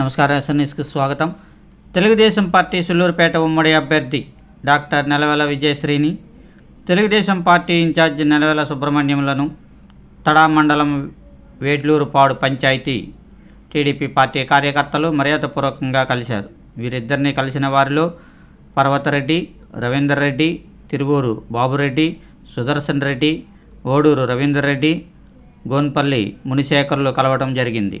నమస్కారం ఎస్ఎన్ఎస్కి స్వాగతం. తెలుగుదేశం పార్టీ సుల్లూరుపేట ఉమ్మడి అభ్యర్థి doctor Nelavela విజయశ్రీని Telugu Desam party in charge Nelavala సుబ్రహ్మణ్యంలను Tada మండలం వేడ్లూరుపాడు పంచాయతీ టీడీపీ పార్టీ కార్యకర్తలు మర్యాదపూర్వకంగా కలిశారు. వీరిద్దరిని కలిసిన వారిలో పర్వతరెడ్డి రవీందర్ రెడ్డి తిరువూరు బాబురెడ్డి సుదర్శన్ రెడ్డి ఓడూరు రవీందర్ రెడ్డి గోన్పల్లి మునిశేఖర్లు కలవడం జరిగింది.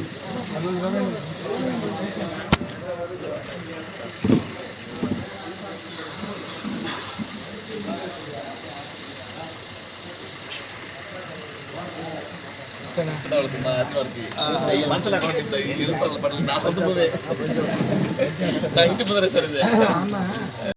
భూమే నా ఇంటి ముందరే సార్ ఇది